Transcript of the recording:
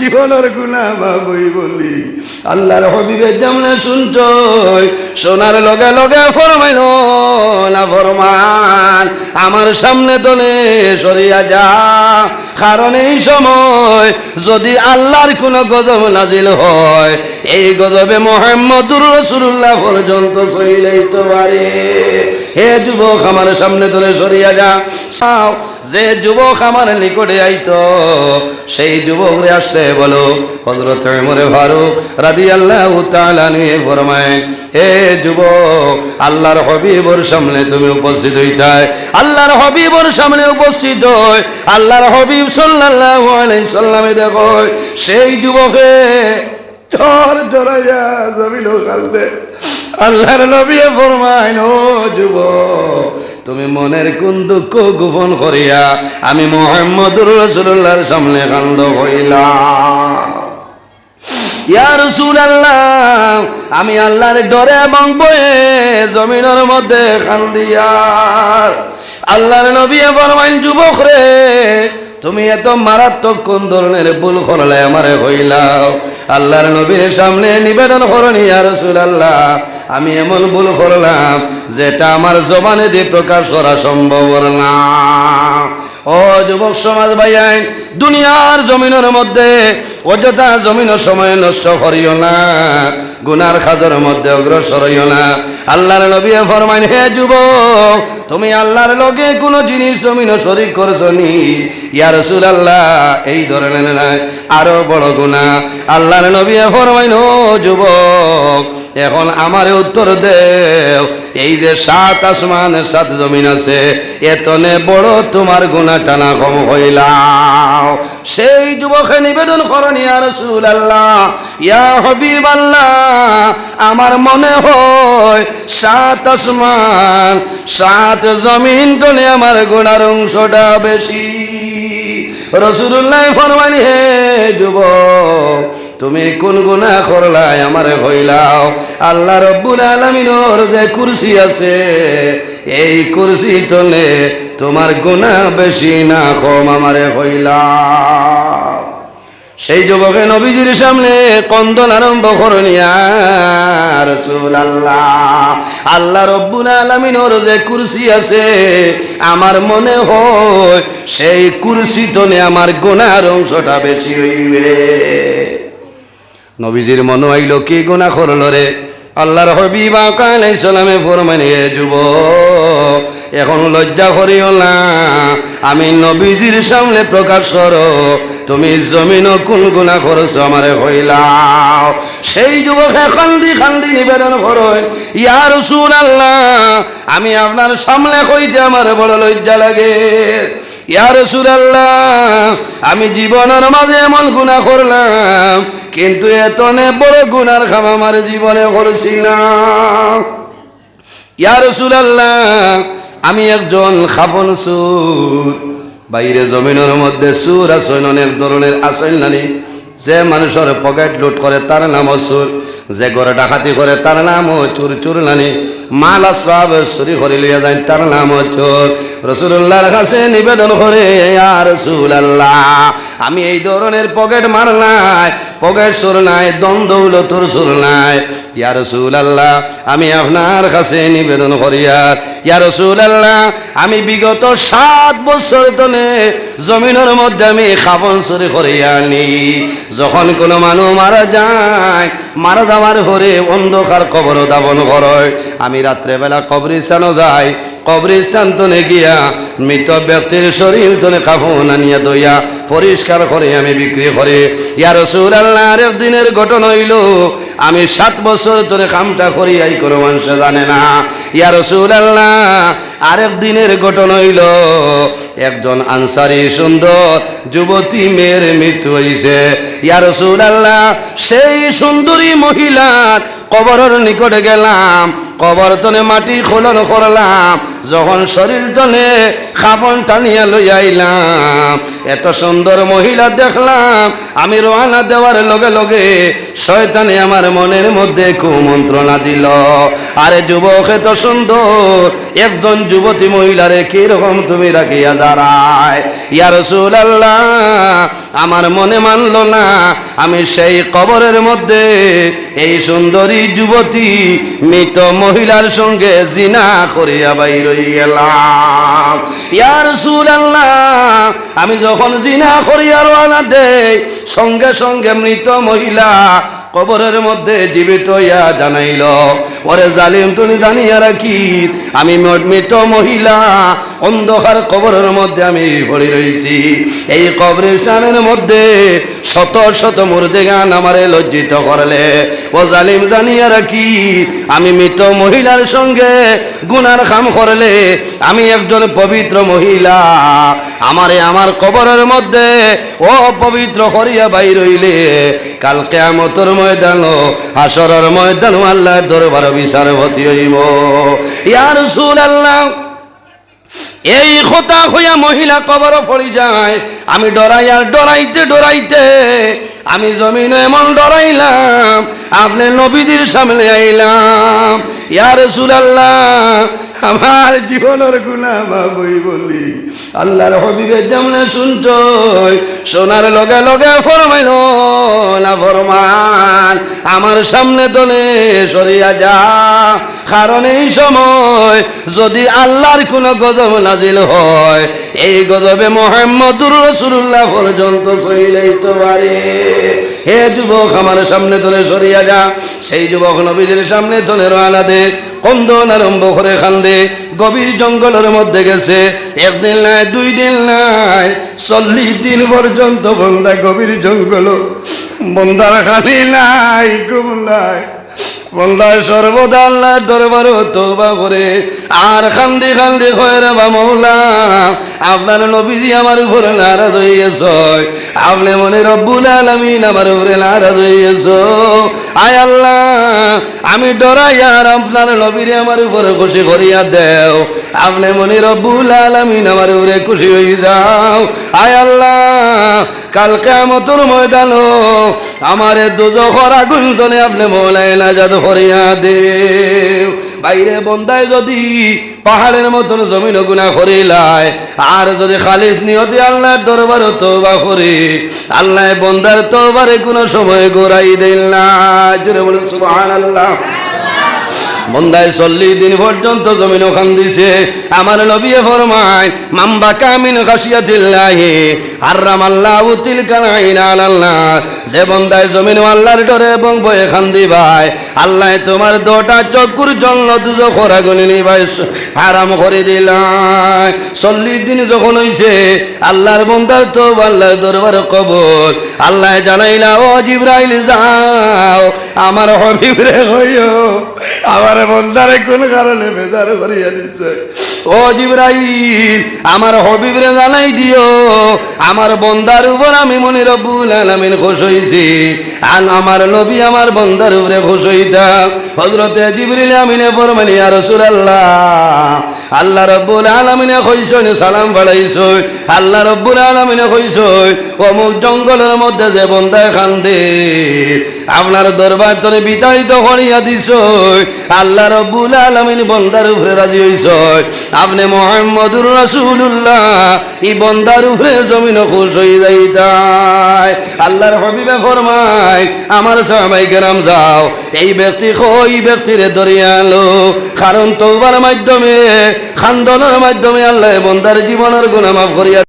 জীবনের গুণা বাবুই বলি। আল্লাহর হবিবে যেমন শুনছ সোনার লগে লগে ফরমাইল না ফরমান। আমার সামনে তোলে সরিয়া যা, কারণ এই সময় যদি আল্লাহর কোনো গজব নাজিল হয় এই গজবে মোহাম্মদুর রসুল্লাহ পর্যন্ত সইলেই তো পারে। হে যুবক আমার সামনে তোলে সরিয়া যা। সাও, যে যুবক আমার নিকটে আইতো, সেই যুবক রে আসতে বলো। হজরত মরে ফারুক রাদি আল্লাহ তাআলা নিয়ে ফরমায়, হে যুবক, আল্লাহর হবিবর সামনে তুমি উপস্থিত হইতায় আল্লাহর হবিবর সামনে উপস্থিত হই। আল্লাহর হবিব সাল্লাল্লাহু আলাইহি সাল্লামে দেখো, সেই যুবকে চর জড়াইয়া জমিল কালদে। আল্লাহর নবী ফরমাইন, ও যুবক, তুমি মনের কোন দুঃখ গোপন করিয়া আমি মোহাম্মদুর রসুল্লাহর সামনে কান্দ হইলাম ইয়া রাসূলুল্লাহ, আমি আল্লাহর ডরে এবং বয়ে জমিনের মধ্যে খান্দিয়ার আল্লাহর নবী ফরমাইন, যুবক রে তুমি এত মারাত্মক কোন ধরনের ভুল করলে আমারে হইলাও আল্লাহর নবীর সামনে নিবেদন করনি ইয়া রাসূলুল্লাহ। আমি এমন ভুল করলাম, যেটা আমার জবানে দিয়ে প্রকাশ করা সম্ভব না। ও যুবক সমাজ ভাইয়াই দুনিয়ার জমিনের মধ্যে, অযথা জমিনের সময় নষ্ট করিও না, গুনার খাজর মধ্যে অগ্রসর হইও না। আল্লাহর নবী ফরমাইন, হে যুবক, তুমি আল্লাহর লগে কোনো জিনিস জমিন শরিক করছ নি? ইয়া আল্লাহ এই ধরনের না আরও বড় গুনাহ। আল্লাহর নবী ফরমাইন, ও যুবক এখন আমারে উত্তর দেও, এই যে সাত আসমানের সাত জমিন আছে, এতনে বড় তোমার গুণা টানা কম হইলাম সেই যুবকে নিবেদন করনি আর আল্লাহ ইয়া হবিব আমার মনে হয় সাত আসমান, সাত জমিন তনে আমার গুণার অংশটা বেশি। রসুল্লাহ ফরমানি হে যুবক তুমি কোন গুণা করলাই আমারে হইলাও। আল্লাহ রব্বুল আলমিনোর যে কুরসি আছে, এই কুরসি তলে তোমার গুণা বেশি না কম আমারে হইলাও। সেই যুবকে নবীজির সামনে কন্দন আরম্ভ করনিয়া রসুল আল্লাহ আল্লাহ রব্বুল আলমিনোর যে কুরসি আছে, আমার মনে হয় সেই কুরসি তনে আমার গোনার অংশটা বেশি হইবে। নবীজির মনে হইল কি গুণা করল রে? আল্লাহর হবিবা কালাই সালামে ফরমানে যুব এখন লজ্জা করিও না। আমি নবীজির সামনে প্রকাশ করো, তুমি জমিন কোন গুণা করছ আমারে হইলাও সেই যুবকে খান্দি খান্দি নিবেদন করো ইয়ার সুর আল্লাহ আমি আপনার সামনে কইতে আমার বড় লজ্জা লাগে। আমি জীবনের মাঝে এমন গুণা করলাম, কিন্তু এতনে বড় গুনার খাম আমার জীবনে করছি না। ইয়ার সুরাল্লাহ আমি একজন খাফন সুর, বাইরে জমিনের মধ্যে সুর আসইন অনেক ধরনের আসইন নানি, যে মানুষের পকেট লুট করে তার নাম সুর। যে ঘরে ডাকাতি করে, তার নাম চুর চুর নানি। মাল আসবাব চুরি করে লিয়ে যায় তার নাম চোর। রসুল্লাহর কাছে নিবেদন করে আর আল্লাহ আমি এই ধরনের পকেট মার নাই, পকেট সুর নাই দ্বন্দ্বৌলতর সুর নাই। ইয়া রসুল আল্লাহ আমি আপনার কাছে নিবেদন করি, আর ইয়া রসুল আল্লাহ আমি বিগত সাত বছর ধরে জমিনের মধ্যে আমি খাবন চুরি করে আনি। যখন কোনো মানুষ মারা যায় মারা যাওয়ার পরে অন্ধকার কবর দাবন করয়। আমি রাত্রেবেলা কবরিস্তানও যাই কবরিস্তান তনে গিয়া মৃত ব্যক্তির শরীর তনে কাফন আনিয়া দইয়া পরিষ্কার করে আমি বিক্রি করে। ইয়া রসুল আল্লাহর দিনের ঘটনা হইল, আমি সাত বছর ধরে কামটা করি, এই কোনো মানুষ জানে না। ইয়া রসুল আল্লাহ আরেক দিনের ঘটনা হইল, একজন আনসারি সুন্দর যুবতী মেয়ের মৃত্যু হয়েছে ইয়া রসুল আল্লাহ সেই সুন্দরী মহিলার কবরের নিকটে গেলাম, কবর তনে মাটি খোলন করলাম, যখন শরীর তনে খাবন টানিয়া লই আইলাম। এত সুন্দর মহিলা দেখলাম, আমি রোয়ানা দেওয়ার লগে লগে শয়তানে আমার মনের মধ্যে কুমন্ত্রণা দিল। আরে যুবক, এত সুন্দর, একজন যুবতী মহিলারে কীরকম তুমি রাখিয়া দাঁড়ায়? ইয়া রসুল আল্লাহ আমার মনে মানলো না, আমি সেই কবরের মধ্যে এই সুন্দরী যুবতী মৃত মহিলার সঙ্গে জিনা করিয়া বাইর গেলাম ইয়ার সুর আল্লাহ আমি যখন জিনা করিয়া রওনা দেই, সঙ্গে সঙ্গে মৃত মহিলা কবরের মধ্যে জীবিত ইয়া জানাইল, ওরে জালিম, তুমি জানিয়া রাখিস, আমি মৃত মহিলা, অন্ধকার কবরের মধ্যে আমি পড়ে রয়েছি এই কবরেস্থানের মধ্যে শত শত মুর্দে গান আমারে লজ্জিত করলে। ও জালিম, জানিয়া রাখি আমি মৃত মহিলার সঙ্গে গুনার কাম করলে, আমি একজন পবিত্র মহিলা। আমারে আমার কবরের মধ্যে ও পবিত্র করিয়া বাইর হইলে কালকে আমতর ময়দান আসরের ময়দান আল্লাহর দরবার বিচার ভতি হইব। ইয়ার সুর আল্লাহ এই কথা হইয়া মহিলা কবর পড়ি যায়। আমি ডরাই ডরাইতে ডরাইতে আমি জমিন এমন ডরাইলাম, আপনি নবীদের সামনে আইলাম। ইয়ার সুরাল্লাহ আমার জীবনের গুলাম বই বলি। আল্লাহর হবিবের জামনে শুনছ সোনার লগে লগে ফরমাইল না ফরমান। আমার সামনে তনে সরিয়া যা, কারণ এই সময় যদি আল্লাহর কোনো গজব নাজিল হয়, এই গজবে মোহাম্মদুর রসুল্লাহ পর্যন্ত সইলেইতে পারে। হে যুবক, আমার সামনে তোলে সরিয়া যা, সেই যুবক নবীদের সামনে তোলে রানা দে কন্দন আরম্ভ করে খান্দে গভীর জঙ্গলের মধ্যে গেছে। একদিন নাই, দুই দিন নাই, চল্লিশ দিন পর্যন্ত বন্ধায় গভীর জঙ্গল। বন্ধার খালি নাই, ঘুম নাই। বন্দায় সর্বদা আল্লাহর দরবার তোবা করে। আর খান্দি খান্দি হয় রে বা মৌলা, আপনার নবীজি আমার উপরে নারাজ হইয়েছ আপনি মনে রব্বুল আলমিন আমার উপরে নারাজ হইয়েছ আয় আল্লাহ, আমি ডরাই আর আপনার নবীরে আমার উপরে খুশি করিয়া দেও। আপনি মনে রব্বুল আলমিন আমার উপরে খুশি হয়ে যাও। আয় আল্লাহ কালকে আমতর ময়দান আমারে দুজখর আগুন তলে আপনি মৌলাই নাজাদ হরিয়া দে বাইরে বন্দায় যদি পাহাড়ের মতন জমিন গুণা করিলায় আর যদি খালিস নিয়তে আল্লাহর দরবার তোবা করে, আল্লাহ বন্দার তোবারে কোনো সময় গোড়াই দিল না। জোরে বলে সুবহানাল্লাহ। বন্দায় চল্লিশ দিন পর্যন্ত জমিন ওখান দিছে। আমার নবিয়ে ফরমায়, মাম্বা কামিন খাসিয়া দিল্লাহি হারাম আল্লাহ উতিল কানাইন আল্লাহ যে জমিন আল্লাহর ডরে এবং বয়ে খান দিবাই আল্লাহ তোমার দোটা চকুর জন্য দুজো খরা গুলি নিবাই হারাম করে দিলাই। চল্লিশ দিন যখন হইছে, আল্লাহর বন্দার তো আল্লাহর দরবার কবর আল্লাহ জানাইলা, ও জিব্রাইল, যাও, আমার হবিবরে হইও, আমার বন্দারে কোন কারণে বেজার করিয়া দিচ্ছে ও জিব্রাইল, আমার হবিবরে জানাই দিও, আমার বন্দার উপর আমি মনে রব্বুল আলামিন খুশ হইছি। আর আমার নবী আমার বন্দার উপরে খুশ হইতাম। হজরতে জিবরিল আমিনে ফরমানি আর রাসূলুল্লাহ, আল্লাহ রব্বুল আলামিনে কইছই সালাম বাড়াইছই আল্লাহ রব্বুল আলামিনে কইছই অমুক জঙ্গলের মধ্যে যে বন্দায় খান্দে, আপনার দরবার তরে বিতাড়িত করিয়া দিছই আল্লাহ রব্বুল আলামিন বন্দার উপরে রাজি হইছই আপনি মোহাম্মদুর রাসূলুল্লাহ, এই বন্দার উপরে জমিন খুশ হয়ে যাইতাই। আল্লাহর হবিবে ফরমায়, আমার সবাই কেরাম যাও, এই ব্যক্তি কই ব্যক্তিরে দরিয়ালো কারণ তোবার মাধ্যমে, খান্দনের মাধ্যমে আল্লাহ বন্দার জীবনের গুণা মাফ করিয়া